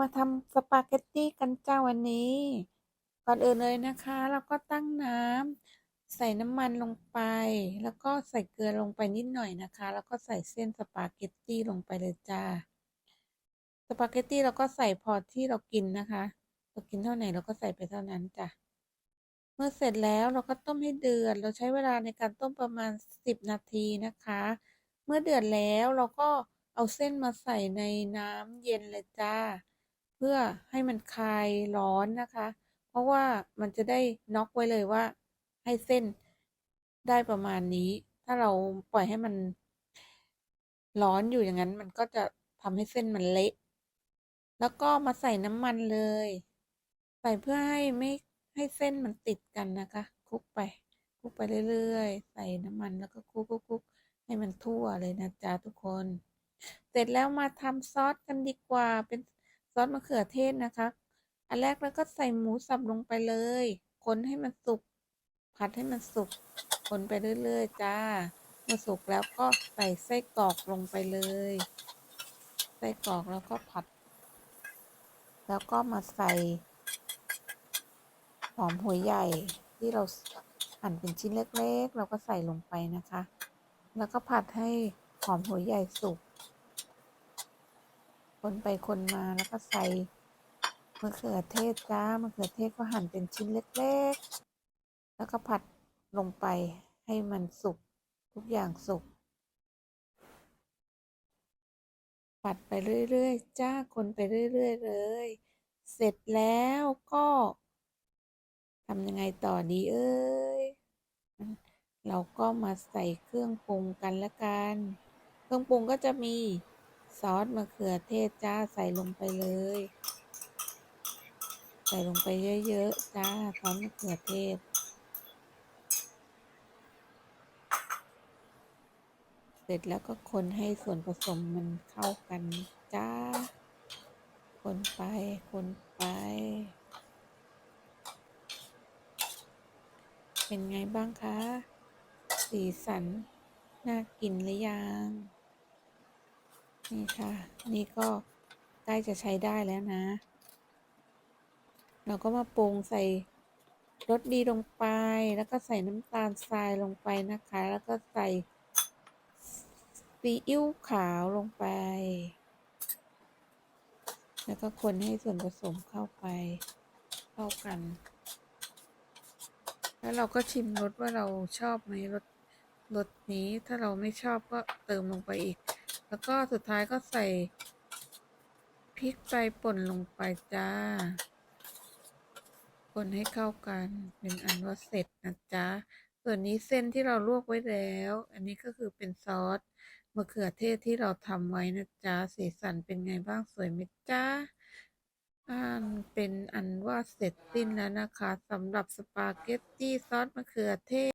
มาทำสปาเกตตี้กันเจ้าวันนี้ ก่อนอื่นเลยนะคะ เราก็ตั้งน้ำใส่น้ำมันลงไป แล้วก็ใส่เกลือลงไปนิดหน่อยนะคะ แล้วก็ใส่เส้นสปาเกตตี้ลงไปเลยจ้าสปาเกตตี้เราก็ใส่พอที่เรากินนะคะ เรากินเท่าไหร่เราก็ใส่ไปเท่านั้นจ้ะเมื่อเสร็จแล้วเราก็ต้มให้เดือด เราใช้เวลาในการต้มประมาณ 10 นาทีนะคะ เมื่อเดือดแล้วเราก็เอาเส้นมาใส่ในน้ำเย็นเลยจ้า พื่อให้มันคลายร้อนนะคะ เพราะว่ามันจะได้น็อกไว้เลยว่า ให้เส้นได้ประมาณนี้ ถ้าเราปล่อยให้มันร้อนอยู่อย่างนั้น มันก็จะทำให้เส้นมันเละแล้วก็มาใส่น้ำมันเลย ใส่เพื่อให้ไม่ให้เส้นมันติดกันนะคะคลุกไปคลุกไปเรื่อยๆ ใส่น้ำมันแล้วก็คลุกคลุกๆให้มันทั่วเลยนะจ๊ะทุกคน เสร็จแล้วมาทำซอสกันดีกว่าเป็น ซอสมะเขือเทศนะคะ อันแรกแล้วก็ใส่หมูสับลงไปเลย คนให้มันสุก ผัดให้มันสุก คนไปเรื่อยๆจ้าเมื่อสุกแล้วก็ใส่ไส้กรอกลงไปเลย ไส้กรอกแล้วก็ผัด แล้วก็มาใส่หอมหัวใหญ่ที่เราหั่นเป็นชิ้นเล็กๆ เราก็ใส่ลงไปนะคะ แล้วก็ผัดให้หอมหัวใหญ่สุก คนไปคนมาแล้วก็ใส่มะเขือเทศจ้ามะเขือเทศก็หั่นเป็นชิ้นเล็กๆ แล้วก็ผัดลงไปให้มันสุกทุกอย่างสุกผัดไปเรื่อยๆ จ้าคนไปเรื่อยๆเลย เสร็จแล้วก็ทำยังไงต่อดีเอ้ย เราก็มาใส่เครื่องปรุงกันละกัน เครื่องปรุงก็จะมี ซอสมะเขือเทศจ้าใส่ลงไปเลย ใส่ลงไปเยอะๆจ้าซอสมะเขือเทศ เสร็จแล้วก็คนให้ส่วนผสมมันเข้ากันจ้า คนไป คนไป เป็นไงบ้างคะ สีสัน น่ากินหรือยัง นี่ค่ะ นี่ก็ใกล้จะใช้ได้แล้วนะ เราก็มาปรุงใส่รสดีลงไป แล้วก็ใส่น้ำตาลทรายลงไปนะคะ แล้วก็ใส่ซีอิ๊วขาวลงไป แล้วก็คนให้ส่วนผสมเข้าไป เข้ากัน แล้วเราก็ชิมรสว่าเราชอบไหมรสรสนี้ถ้าเราไม่ชอบก็เติมลงไปอีก แล้วก็สุดท้ายก็ใส่พริกไทยป่นลงไปจ้า คนให้เข้ากันเป็นอันว่าเสร็จนะจ๊ะ ส่วนนี้เส้นที่เราลวกไว้แล้ว อันนี้ก็คือเป็นซอสมะเขือเทศที่เราทำไว้นะจ๊ะ สีสันเป็นไงบ้างสวยไหมจ๊ะอ่านเป็นอันว่าเสร็จสิ้นแล้วนะคะสำหรับสปาเกตตี้ซอสมะเขือเทศ